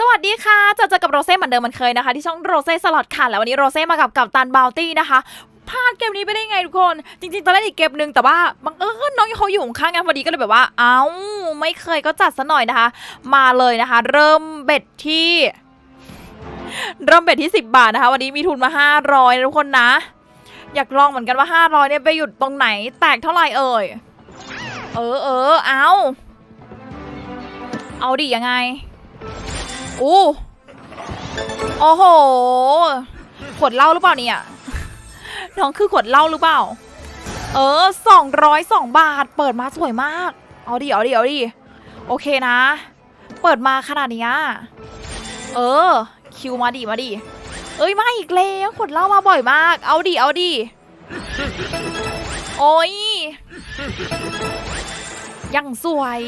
สวัสดีค่ะจอเจอกับโรเซ่เหมือนเดิมเหมันเคยนะคะ ที่ช่องโรเซ่สล็อตค่ะแล้ววันนี้โรเซ่มากับกับตันบาวตี้นะคะพลาดเกมนี้ไปได้ไงทุกคน จริง ๆ ตอนแรกอีกเกมหนึ่งแต่ว่าบังเอิญน้องเขาอยู่ข้างกันพอดีก็เลยแบบว่า เอ้า ไม่เคยก็จัดซะหน่อยนะคะ มาเลยนะคะ เริ่มเบ็ดที่ เริ่มเบ็ดที่ 10 บาทนะคะ วันนี้มีทุนมา 500นะทุกคนนะ อยากลองเหมือนกันว่า 500เนี่ยไปหยุดตรงไหนแตกเท่าไหร่เอ่ยเออเออเอาเอาดิยังไง อู้โอ้โห ขวดเหล้าหรือเปล่าเนี่ย น้องคือขวดเหล้าหรือเปล่า เออสองร้อยสองบาท เปิดมาสวยมาก เอาดิ เอาดิ เอาดิ โอเคนะ เปิดมาขนาดนี้เออ คิวมาดิ มาดิ เอ้ย มาอีกแล้วขวดเหล้ามาบ่อยมาก เอาดิ เอาดิ โอ้ยยังสวย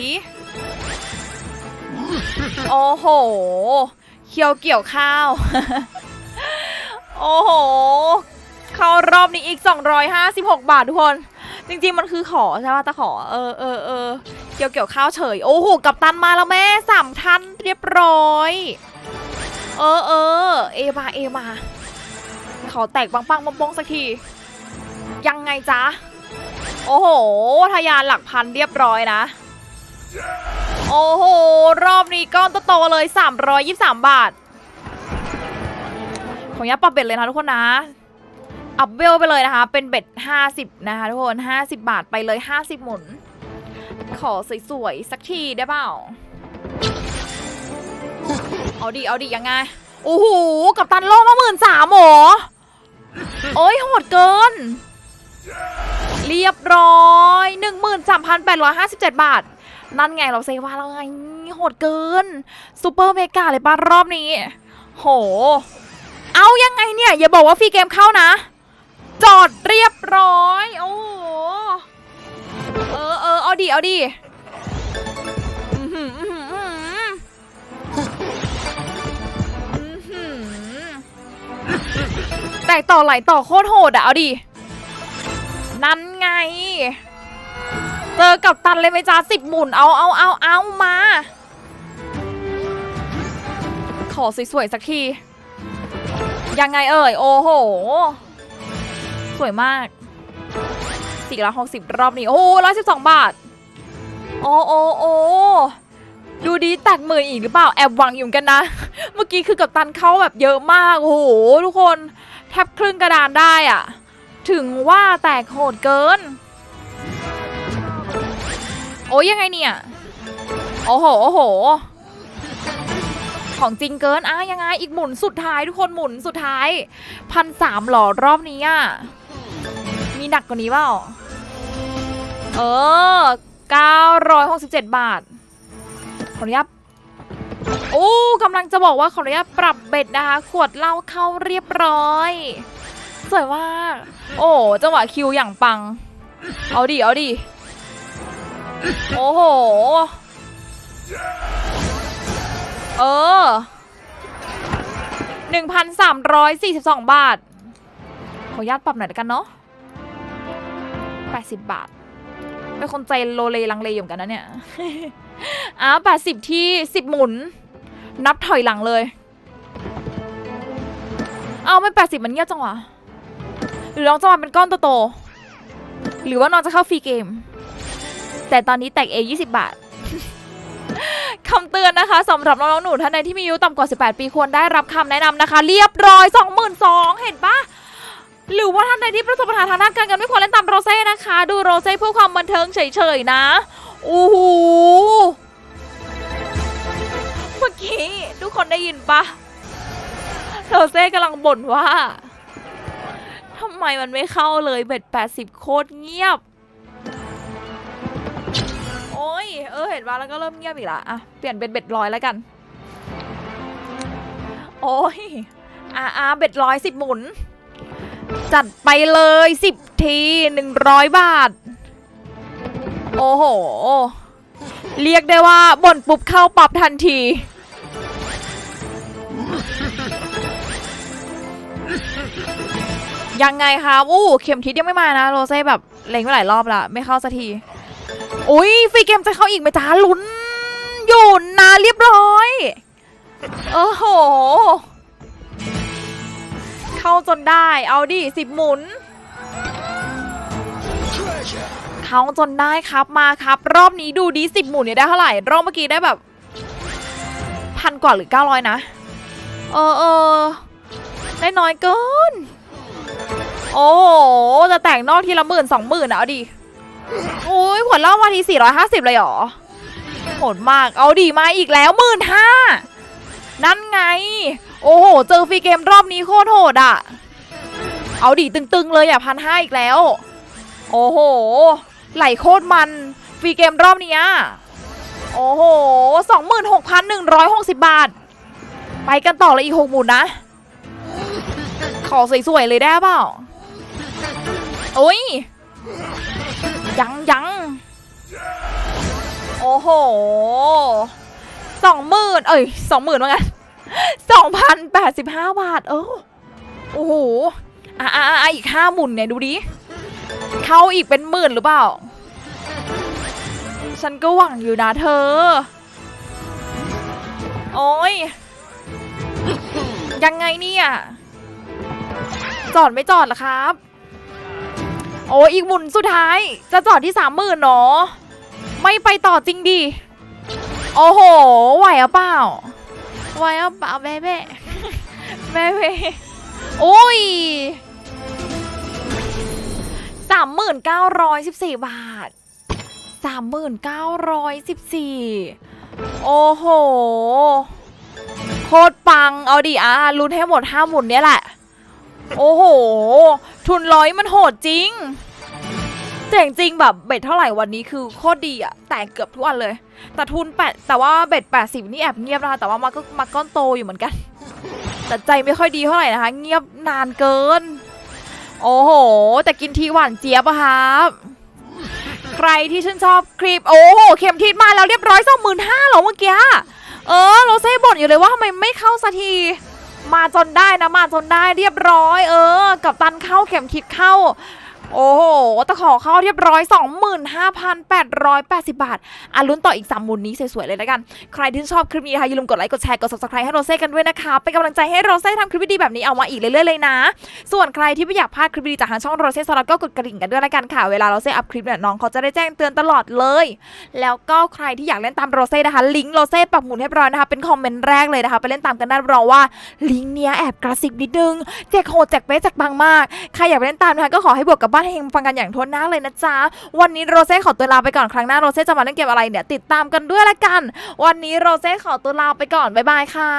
โอ้โห เคียวเกี่ยวข้าว โอ้โห เข้ารอบนี้อีก 256 บาททุกคน จริงๆมันคือขอใช่ป่ะตะขอ เออเออเออเกี่ยวเกี่ยวข้าวเฉย โอ้โห กับตันมาแล้วแม่สามทันเรียบร้อย เออเออ เอมา เอมา ขอแตกปังปังๆปองสักที ยังไงจ๊ะ โอ้โหทะยานหลักพันเรียบร้อยนะ โอ้โห รอบนี้ก้อนโตๆเลย 323 บาท ขออนุญาตปรับเบ็ดเลยนะทุกคนนะ อัพเวลไปเลยนะคะ เป็นเบ็ด 50 นะคะทุกคน 50 บาทไปเลย 50 หมุน ขอสวยๆ สักทีได้เปล่า เอาดิเอาดิยังไง โอ้โห กับตันโลกมาหมื่นสามหรอโอ้ยโหดเกิน เรียบร้อย 13,857 บาท นั่นไงเราเซว่าเราไงโหดเกินซูเปอร์เมกาเลยป้ารอบนี้ โห เอายังไงเนี่ย อย่าบอกว่าฟรีเกมเข้านะ จอดเรียบร้อย โอ้โห เออเออเอาดิเอาดิอื้อหืออื้อหืออื้อหือแตกต่อไหลต่อโคตรโหดอะเอาดิ นั่นไง เจอกับตันเลยไหมจ้าสิบหมุนเอาเอาเอาเอามา ขอสวยๆสักที ยังไงเอ่ย โอ้โห สวยมากสี่ร้อยหกสิบรอบนี้ โอ้ร้อยสิบสองบาท โอ้โอ้โอ้ดูดีแตกหมื่นอีกหรือเปล่า แอบหวังอยู่กันนะ เมื่อกี้คือกับตันเข้าแบบเยอะมาก โอ้โห ทุกคน แทบครึ่งกระดานได้อะถึงว่าแตกโหดเกิน โอ้ยยังไงเนี่ย โอ้โห โอ้โห ของจริงเกินอะยังไง อีกหมุนสุดท้ายทุกคนหมุนสุดท้ายพันสามหรอรอบนี้อะ มีหนักกว่านี้เปล่า เออเก้าร้อยหกสิบเจ็ดบาท ขออนุญาตโอ้กำลังจะบอกว่าขออนุญาตปรับเบ็ดนะคะ ขวดเหล้าเข้าเรียบร้อย สวยมาก โอ้จังหวะคิวอย่างปัง เอาดิ เอาดิ โอ้โห เออหนึ่งพันสามร้อยสี่สิบสองบาท ขออนุญาตปรับหน่อยกันเนาะแปดสิบบาท เป็นคนใจโลเลลังเลอยู่เหมือนกันนะเนี่ย อ้าวแปดสิบที่สิบหมุน นับถอยหลังเลย เอาไม่แปดสิบมันเงียบจังวะ หรือนองจะมาเป็นก้อนโตๆหรือว่านองจะเข้าฟรีเกม แต่ตอนนี้แตกเอ20 บาทคำเตือนนะคะสำหรับน้องๆหนูท่านใดที่มีอายุต่ำกว่า 18 ปีควรได้รับคำแนะนำนะคะ เรียบร้อย 22,000เห็นปะหรือว่าท่านใดที่ประสบปัญหาทางด้านการเงินไม่ควรเล่นตามโรเซ่นะคะ ดูโรเซ่เพื่อความบันเทิงเฉยๆนะโอ้โหเมื่อกี้ทุกคนได้ยินปะโรเซ่กำลังบ่นว่าทำไมมันไม่เข้าเลยเบ็ด80 โคตรเงียบ เออเห็นว่าแล้วก็เริ่มเงียบอีกละอะเปลี่ยนเป็นเบ็ดร้อยแล้วกัน โอ้ยอ่าอ่าเบ็ดร้อยสิบหมุน จัดไปเลยสิบทีหนึ่งร้อยบาท โอ้โห เรียกได้ว่าบ่นปุ๊บเข้าปรับทันที ยังไงคะอู้เข็มทิศยังไม่มานะ โรเซ่แบบเล็งไปหลายรอบละไม่เข้าสักที อุ้ยฟรีเกมจะเข้าอีกไหมจ้าลุ้น อยู่นะเรียบร้อย โอ้โห เข้าจนได้ เอาดิสิบหมุน เข้าจนได้ครับมาครับ รอบนี้ดูดีสิบหมุนเนี่ยได้เท่าไหร่ รอบเมื่อกี้ได้แบบพันกว่าหรือเก้าร้อยนะ เออเออได้น้อยเกิน โอ้จะแต่งนอกทีละหมื่นสองหมื่นเอาดิ อ้ยหัวเล่ามาทีสี่ร้อยห้าสิบเลยเหรอโหดมาก เอาดีมาอีกแล้วหมื่นห้านั่นไง โอ้โห เจอฟรีเกมรอบนี้โคตรโหดอะเอาดิตึงๆเลยอะพันห้าอีกแล้ว โอ้โห ไหลโคตรมัน ฟรีเกมรอบนี้ยโอ้โหสองหมื่นหกพันหนึ่งร้อยหกสิบบาท ไปกันต่อเลยอีกหกหมุนนะ ขอสวยๆเลยได้เปล่าโอ้ย ยังยังโอ้โหสองหมื่นเอ้ยสองหมื่นว่าไงสองพันแปดสิบห้าบาท เออโอ้โหอะอะอะอีกห้าหมุนเนี่ยดูดิเข้าอีกเป็นหมื่นหรือเปล่า ฉันก็หวังอยู่นะเธอ โอ้ยยังไงเนี่ย จอดไม่จอดล่ะครับ โอ้อีกหมุนสุดท้าย จะจอดที่สามหมื่นเนาะไม่ไปต่อจริงดิโอ้โห ไหวหรือเปล่าไหวหรือเปล่าแม่แม่แม่แม่โอ้ยสามหมื่นเก้าร้อยสิบสี่บาทสามหมื่นเก้าร้อยสิบสี่โอ้โห โคตรปังเอาดิอะลุ้นให้หมดห้าหมุนเนี้ยแหละ โอ้โห ทุนร้อยมันโหดจริงแต่จริงแบบเบ็ดเท่าไหร่วันนี้คือโคตรดีอะแต่เกือบทุกวันเลย แต่ทุนแปดแต่ว่าเบ็ดแปดสิบนี่แอบเงียบนะคะแต่ว่ามาก็มาก้อนโตอยู่เหมือนกัน แต่ใจไม่ค่อยดีเท่าไหร่นะคะ เงียบนานเกิน โอ้โห แต่กินทีหวานเจี๊ยบอะครับใครที่ชื่นชอบคลิป โอ้โห เข็มทิศมาแล้วเรียบร้อยสองหมื่นห้าหรอเมื่อกี้ เออ โรเซ่บ่นอยู่เลยว่าทำไมไม่เข้าสักที มาจนได้นะมาจนได้เรียบร้อย เออ กับตันเข้าเข็มคิดเข้า โอ้โหตะขอเข้าเรียบร้อย 25,880 บาทอะลุ้นต่ออีกสามหมุนนี้สวยๆเลยแล้วกัน ใครที่ชอบคลิปนี้นะคะอย่าลืมกดไลค์ กดแชร์ กด subscribe ให้โรเซ่กันด้วยนะคะ เป็นกำลังใจให้โรเซ่ทำคลิปดีแบบนี้เอามาอีกเรื่อยๆเลยนะ ส่วนใครที่ไม่อยากพลาดคลิปดีจากทางช่องโรเซ่สลัดก็กดกระดิ่งกันด้วยละกันค่ะ เวลาโรเซ่อัพคลิปเนี่ยน้องเขาจะได้แจ้งเตือนตลอดเลย แล้วก็ใครที่อยากเล่นตามโรเซ่นะคะ ลิงก์โรเซ่ปักหมุดให้เรียบร้อยนะคะเป็นคอมเมนต์แรกเลยนะคะไปเล่นตามกันได้รับองว่าลิงก์เนี้ยแอบกระซิบนิดนึงแจกโหดแจกเป๊ะแจกบางมากใครอยากไปเล่นตามนะคะก็ขอให้บวกกับบ้านเฮงฟังกันอย่างทวนหน้าเลยนะจ๊ะ วันนี้โรเซ่ขอตัวลาไปก่อนครั้งหน้าโรเซ่จะมาเล่นเกมอะไรเนี่ยติดตามกันด้วยละกัน วันนี้โรเซ่ขอตัวลาไปก่อนบ๊ายบายค่ะ